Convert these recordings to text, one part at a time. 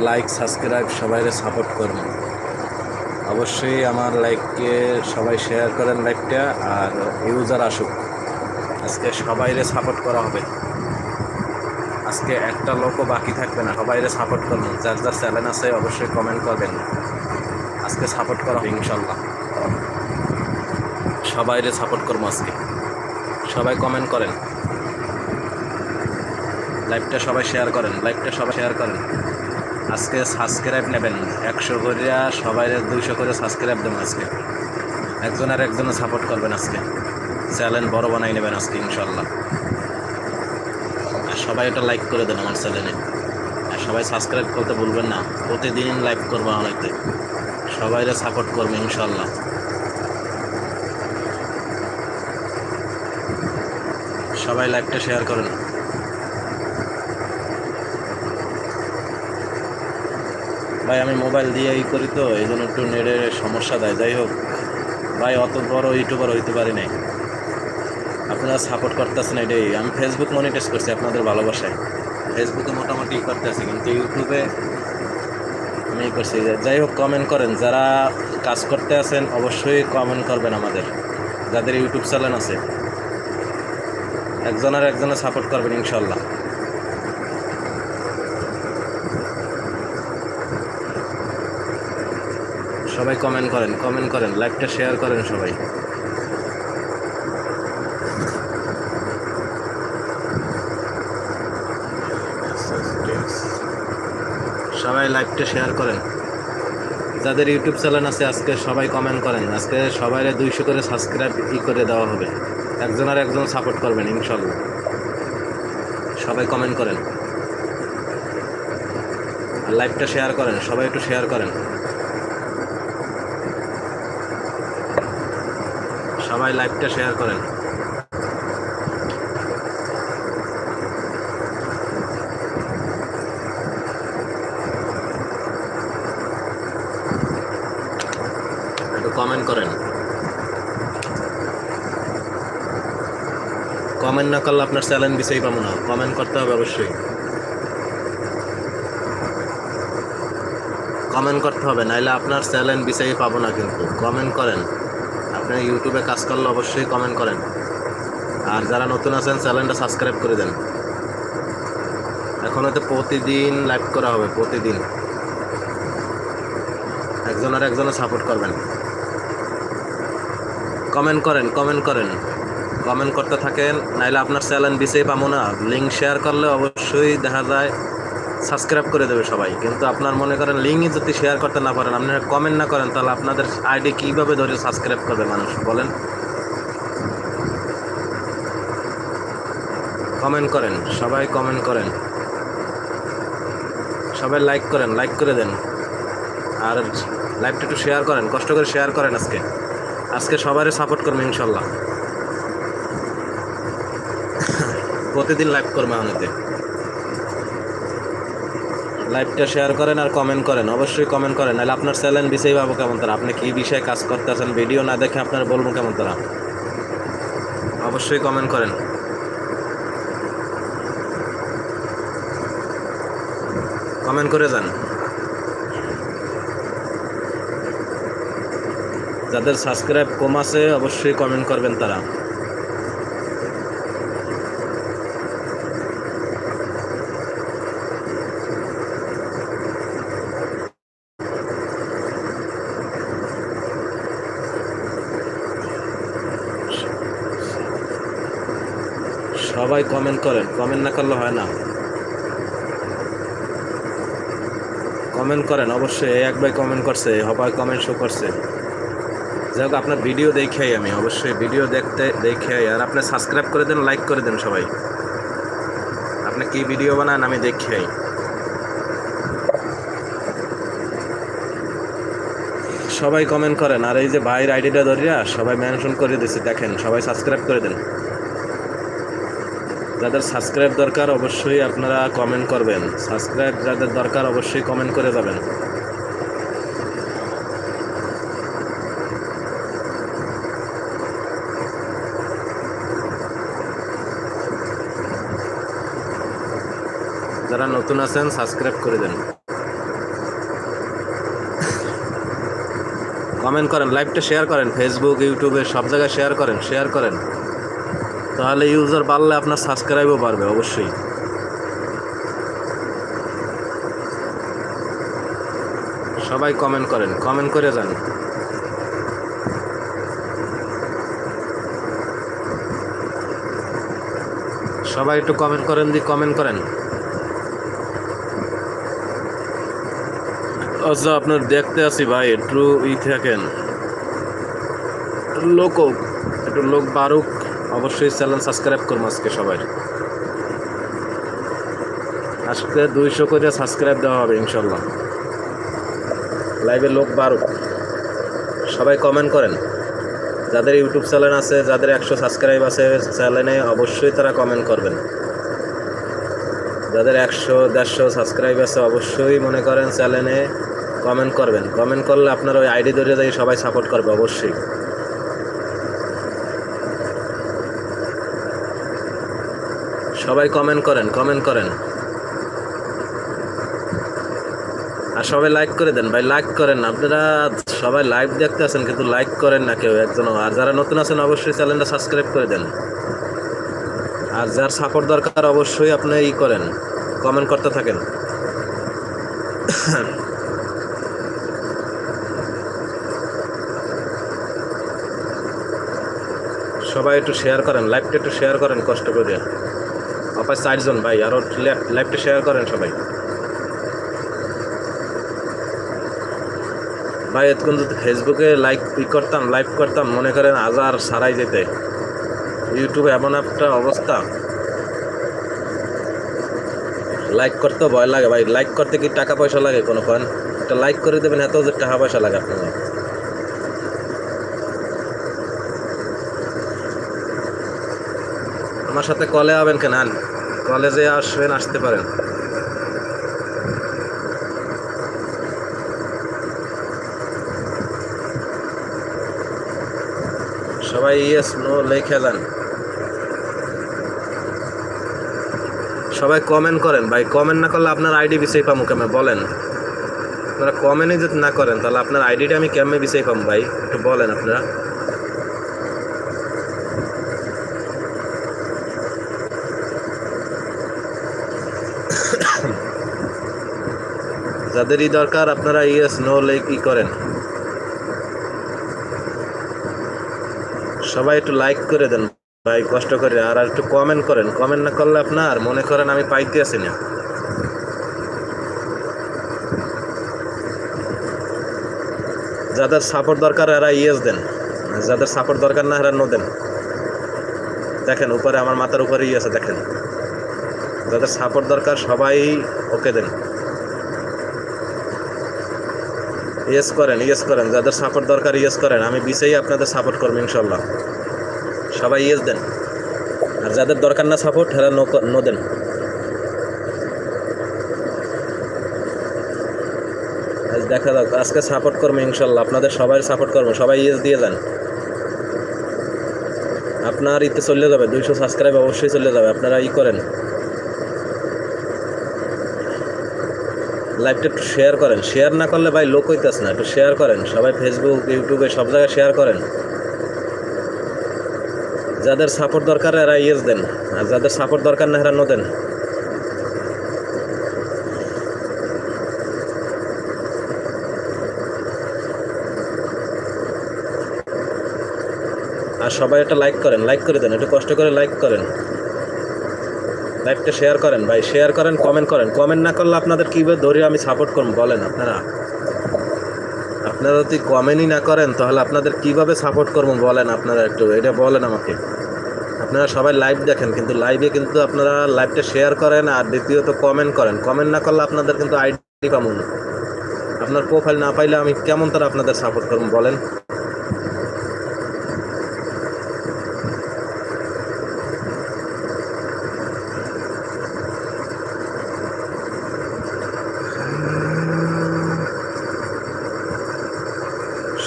Like subscribe সবাইরে support করুন। অবশ্যই আমার লাইককে সবাই শেয়ার করেন লাইকটা আর ইউজার আসুক। আজকে সবাইরে সাপোর্ট করা হবে। আজকে একটা লোকও বাকি থাকবে না, সবাইরে সাপোর্ট করবেন যার যার চ্যানেল আছে অবশ্যই কমেন্ট করবেন। আজকে সাপোর্ট করা হবে ইনশাল্লাহ সবাইরে সাপোর্ট করব আজকে। সবাই কমেন্ট করেন। লাইভটা সবাই শেয়ার করেন। লাইভটা সবাই শেয়ার করেন। আজকে সাবস্ক্রাইব নেবেন। একশো করিয়া সবাই দুইশো করে সাবস্ক্রাইব দেবেন আজকে। একজন আর একজনে সাপোর্ট করবেন আজকে। চ্যানেল বড় বানাই নেবেন আজকে, ইনশাল্লাহ। আর সবাই এটা লাইক করে দেন আমার চ্যানেলে আর সবাই সাবস্ক্রাইব করতে ভুলবেন না। প্রতিদিন লাইভ করব অনেকতে সবাইরে সাপোর্ট করবে, ইনশাল্লাহ। সবাই লাইভটা শেয়ার করেন। ভাই, আমি মোবাইল দিয়ে ই করি তো, এই জন্য একটু নেটের সমস্যা দেয়। যাই হোক, ভাই, অত বড় ইউটিউবার হইতে পারি নাই। আপনারা সাপোর্ট করতেছেন এটাই। আমি ফেসবুক মনিটাইজ করছি আপনাদের ভালোবাসায়। ফেসবুকে মোটামুটি ই করতেছি, কিন্তু ইউটিউবে আমি ই করছি। যাই হোক কমেন্ট করেন। যারা কাজ করতে আছেন, অবশ্যই কমেন্ট করবেন আমাদের। যাদের ইউটিউব চ্যানেল আছে, একজন আর একজনে সাপোর্ট করবেন, ইনশাল্লাহ। সবাই কমেন্ট করেন কমেন্ট করেন লাইভটা শেয়ার করেন সবাই। সবাই লাইভটা শেয়ার করেন। যাদের ইউটিউব চ্যানেল আছে, আজকে সবাই কমেন্ট করেন। আজকে সবাই দুইশো করে সাবস্ক্রাইব ই করে দেওয়া হবে। একজন আর একজন সাপোর্ট করবেন, ইনশাল্লাহ। সবাই কমেন্ট করেন। আর লাইভটা শেয়ার করেন, সবাই একটু শেয়ার করেন। সবাই লাইভটা শেয়ার করেন। একটু কমেন্ট করেন। কমেন্ট না করলে আপনার চ্যালেঞ্জ বিষয় পাবো না। কমেন্ট করতে হবে অবশ্যই। কমেন্ট করতে হবে, নাইলে আপনার চ্যালেঞ্জ বিষয় পাবো না কিন্তু। কমেন্ট করেন। আপনি ইউটিউবে কাজ করলে অবশ্যই কমেন্ট করেন। আর যারা নতুন আছেন চ্যানেলটা সাবস্ক্রাইব করে দেন। এখন হয়তো প্রতিদিন লাইভ করা হবে, প্রতিদিন। একজন আর একজনে সাপোর্ট করবেন। কমেন্ট করেন কমেন্ট করেন। কমেন্ট করতে থাকেন, নাইলে আপনার চ্যানেল বিষয় পাবো না। লিঙ্ক শেয়ার করলে অবশ্যই দেখা যায় সাবস্ক্রাইব করে দেবে সবাই। কিন্তু আপনার মনে করেন লিঙ্কই যদি শেয়ার করতে না পারেন আপনারা কমেন্ট না করেন, তাহলে আপনাদের আইডি কীভাবে ধরে সাবস্ক্রাইব করবে মানুষ? বলেন। কমেন্ট করেন, সবাই কমেন্ট করেন। সবাই লাইক করেন লাইক করে দেন। আর লাইভটা একটু শেয়ার করেন, কষ্ট করে শেয়ার করেন আজকে। আজকে সবারই সাপোর্ট করবেন ইনশাল্লাহ। প্রতিদিন লাইভ করবে আমাদের লাইভটা শেয়ার করেন আর কমেন্ট করেন। অবশ্যই কমেন্ট করেন। নাহলে আপনার চ্যানেল বিষয় পাবো কেমন তারা। আপনি কী বিষয়ে কাজ করতেছেন? ভিডিও না দেখে আপনার বলব কেমন তারা। অবশ্যই কমেন্ট করেন। কমেন্ট করে যান। যাদের সাবস্ক্রাইব কম আছে, অবশ্যই কমেন্ট করবেন তারা। সবাই কমেন্ট করেন। কমেন্ট না করলে হয় না। কমেন্ট করেন, অবশ্যই এক ভাই কমেন্ট করছে, সবাই কমেন্ট শো করছে। যাই হোক, আপনার ভিডিও দেখেই আমি, অবশ্যই ভিডিও দেখতে দেখে আর আপনি সাবস্ক্রাইব করে দেন লাইক করে দেন সবাই। আপনি কি ভিডিও বানান, আমি দেখেই সবাই কমেন্ট করেন, আর এই যে ভাইয়ের আইডিটা ধরিয়া সবাই মেনশন করে দিচ্ছে দেখেন, সবাই সাবস্ক্রাইব করে দেন। যাদের সাবস্ক্রাইব দরকার অবশ্যই আপনারা কমেন্ট করবেন। সাবস্ক্রাইব যাদের দরকার অবশ্যই কমেন্ট করে যাবেন। যারা নতুন আছেন সাবস্ক্রাইব করে দেন। কমেন্ট করেন লাইভটা শেয়ার করেন ফেসবুক ইউটিউবে সব জায়গায় শেয়ার করেন শেয়ার করেন। তাহলে ইউজার বাড়লে আপনার সাবস্ক্রাইবও বাড়বে, অবশ্যই। সবাই কমেন্ট করেন কমেন্ট করে যান। সবাই একটু কমেন্ট করেন দি কমেন্ট করেন। আচ্ছা আপনার দেখতে আছি ভাই, একটু ই থাকেন। লোক একটু লোক বাড়ুক। অবশ্যই চ্যানেল সাবস্ক্রাইব করব আজকে সবাই। আজকে দুইশো করে সাবস্ক্রাইব দেওয়া হবে ইনশাল্লাহ। লাইভে লোক বাড়ুক। সবাই কমেন্ট করেন। যাদের ইউটিউব চ্যানেল আছে, যাদের একশো সাবস্ক্রাইব আছে চ্যানেলে, অবশ্যই তারা কমেন্ট করবেন। যাদের একশো, দেড়শো সাবস্ক্রাইব আছে, অবশ্যই মনে করেন চ্যানেলে কমেন্ট করবেন। কমেন্ট করলে আপনার ওই আইডি ধরে যাই সবাই সাপোর্ট করবে, অবশ্যই। সবাই কমেন্ট করেন কমেন্ট করেন। আর সবাই লাইক করে দেন। ভাই লাইক করেন। আপনারা সবাই লাইভ দেখতে আছেন, কিন্তু লাইক করেন না কেউ একজনও। আর যারা নতুন আছেন, অবশ্যই চ্যানেলটা সাবস্ক্রাইব করে দেন। আর যার সাপোর্ট দরকার, অবশ্যই আপনি ই করেন কমেন্ট করতে থাকেন। সবাই একটু শেয়ার করেন লাইভটা একটু শেয়ার করেন, কষ্ট করে। অপায় চারজন ভাই আরও লাইভটা শেয়ার করেন সবাই। ভাই, এতক্ষণ যদি ফেসবুকে লাইক ই করতাম লাইভ করতাম, মনে করেন হাজার সারাই যেতে। ইউটিউবে এমন একটা অবস্থা। লাইক করতে ভয় লাগে ভাই। লাইক করতে কি টাকা পয়সা লাগে কোনো কয়েন একটা লাইক করে দেবেন, এত যে টাকা পয়সা লাগে আপনার আমার সাথে কলে হবেন কেন? কলেজে আসবেন, আসতে পারেন। সবাই ইয়েস, নো, লেখে দেন সবাই কমেন্ট করেন, ভাই, কমেন্ট না করলে আপনার আইডি বিষয় পাবো কেমন? বলেন। আপনারা কমেন্টই যদি না করেন, তাহলে আপনার আইডিটা আমি কেমনে বিষয় পাবো ভাই? একটু বলেন আপনারা। যাদেরই দরকার, আপনারা ইয়েস, নো লেক ই করেন। সবাই একটু লাইক করে দেন ভাই, কষ্ট করে, আর একটু কমেন্ট করেন। কমেন্ট না করলে আপনার মনে করেন আমি পাইতে আসি না। যাদের সাপোর্ট দরকার, এরা ইয়েস দেন। যাদের সাপোর্ট দরকার না, এরা নো দেন। দেখেন, উপরে, আমার মাথার উপরে ই আছে, দেখেন। যাদের সাপোর্ট দরকার, সবাই ওকে দেন। ইয়েস করেন ইয়েস করেন। যাদের সাপোর্ট দরকার ইয়েস করেন। আমি বিশেই আপনাদের সাপোর্ট করব, ইনশাল্লাহ। সবাই ইয়েস দেন। আর যাদের দরকার না সাপোর্ট হেরা নো নো দেন। আজ দেখা যাক, আজকে সাপোর্ট করব, ইনশাল্লাহ। আপনাদের সবাই সাপোর্ট করব, সবাই ইয়েস দিয়ে যান। আপনার ইতে চলে যাবে, দুইশো সাবস্ক্রাইব অবশ্যই চলে যাবে, আপনারা ই করেন। লাইভটা একটু শেয়ার করেন। শেয়ার না করলে ভাই লোক হইতেছ না। একটু শেয়ার করেন। সবাই ফেসবুক ইউটিউবে সব জায়গায় শেয়ার করেন। যাদের সাপোর্ট দরকার এরা ইয়েস দেন। আর যাদের সাপোর্ট দরকার না এরা নো দেন। আর সবাই একটা লাইক করেন। লাইক করে দেন। একটু কষ্ট করে লাইক করেন। লাইভটা শেয়ার করেন ভাই শেয়ার করেন কমেন্ট করেন। কমেন্ট না করলে আপনাদের কীভাবে ধরে আমি সাপোর্ট করব, বলেন আপনারা। আপনারা যদি কমেন্টই না করেন, তাহলে আপনাদের কীভাবে সাপোর্ট করব, বলেন আপনারা একটু। এটা বলেন আমাকে। আপনারা সবাই লাইভ দেখেন, কিন্তু লাইভে কিন্তু আপনারা লাইভটা শেয়ার করেন আর দ্বিতীয়ত কমেন্ট করেন। কমেন্ট না করলে আপনাদের কিন্তু আইডি পাবো না। আপনার প্রোফাইল না পাইলে আমি কেমন তারা আপনাদের সাপোর্ট করব, বলেন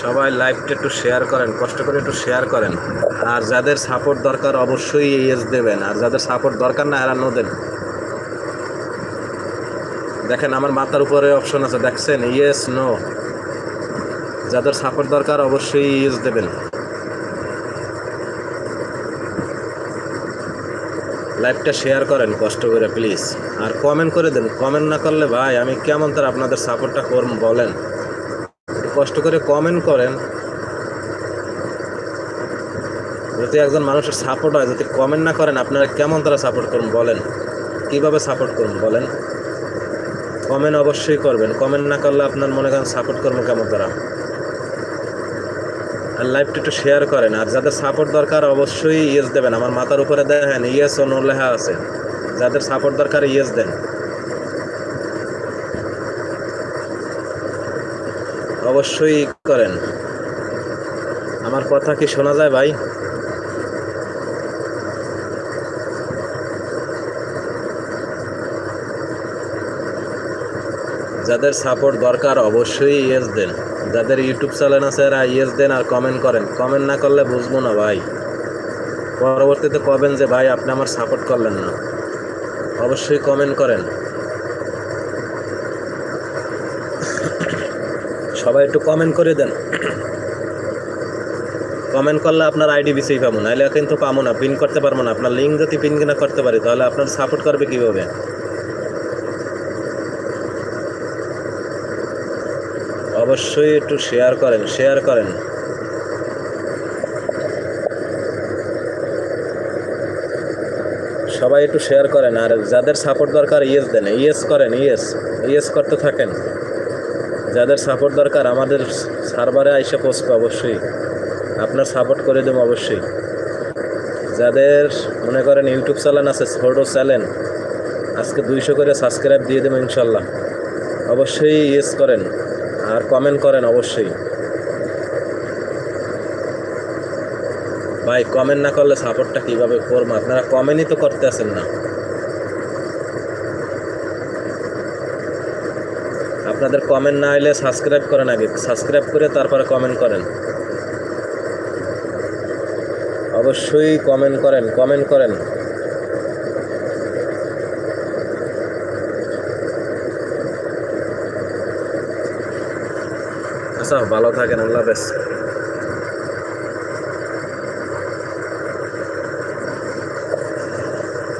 সবাই লাইভটা একটু শেয়ার করেন, কষ্ট করে একটু শেয়ার করেন। আর যাদের সাপোর্ট দরকার অবশ্যই ইয়েস দেবেন। আর যাদের সাপোর্ট দরকার না, এরা নো দেন দেখেন, আমার মাথার উপরে অপশন আছে, দেখছেন? ইয়েস নো যাদের সাপোর্ট দরকার অবশ্যই ইউজ দেবেন। লাইভটা শেয়ার করেন, কষ্ট করে প্লিজ আর কমেন্ট করে দেন। কমেন্ট না করলে, ভাই, আমি কেমন তার আপনাদের সাপোর্টটা করব, বলেন। কষ্ট করে কমেন্ট করেন। যদি একজন মানুষের সাপোর্ট হয়, যদি কমেন্ট না করেন, আপনারা কেমন তারা সাপোর্ট করুন বলেন। কীভাবে সাপোর্ট করুন বলেন? কমেন্ট অবশ্যই করবেন। কমেন্ট না করলে আপনার মনে করেন সাপোর্ট করব কেমন তারা? আর লাইভটা একটু শেয়ার করেন। আর যাদের সাপোর্ট দরকার, অবশ্যই ইয়েস দেবেন। আমার মাথার উপরে দেখেন ইয়েস ও নো লেখা আছে। যাদের সাপোর্ট দরকার ইয়েস দেন। অবশ্যই করেন। আমার কথা কি শোনা যায় ভাই? যাদের সাপোর্ট দরকার অবশ্যই ইয়েস দেন। যাদের ইউটিউব চ্যানেল আছে এরা ইয়েস দেন আর কমেন্ট করেন। কমেন্ট না করলে বুঝব না ভাই। পরবর্তীতে কবেন যে ভাই আপনি আমার সাপোর্ট করলেন না। অবশ্যই কমেন্ট করেন। সবাই একটু কমেন্ট করে দেন। কমেন্ট করলে আপনার আইডি বেশি পাবো নাহলে কিন্তু পাবো না পিন করতে পারব না। আপনার লিঙ্ক যদি পিন কিনা করতে পারি, তাহলে আপনার সাপোর্ট করবে কীভাবে? অবশ্যই একটু শেয়ার করেন শেয়ার করেন। সবাই একটু শেয়ার করেন, আর যাদের সাপোর্ট দরকার ইয়েস দেন। ইয়েস করেন ইয়েস ইয়েস করতে থাকেন। যাদের সাপোর্ট দরকার, আমাদের সার্ভারে আইসে পৌঁছবে অবশ্যই। আপনার সাপোর্ট করে দেবো অবশ্যই। যাদের মনে করেন ইউটিউব চ্যানেল আছে, ছোটো চ্যানেল আজকে দুইশো করে সাবস্ক্রাইব দিয়ে দেবো ইনশাল্লাহ। অবশ্যই ইয়েস করেন, আর কমেন্ট করেন অবশ্যই। ভাই কমেন্ট না করলে সাপোর্টটা কীভাবে করব? আপনারা কমেন্টই তো করতে আসেন না। আপনাদের কমেন্ট না এলে সাবস্ক্রাইব করেন আগে। সাবস্ক্রাইব করে তারপরে কমেন্ট করেন। অবশ্যই কমেন্ট করেন কমেন্ট করেন। আচ্ছা ভালো থাকেন, আল্লাহ হাফেজ।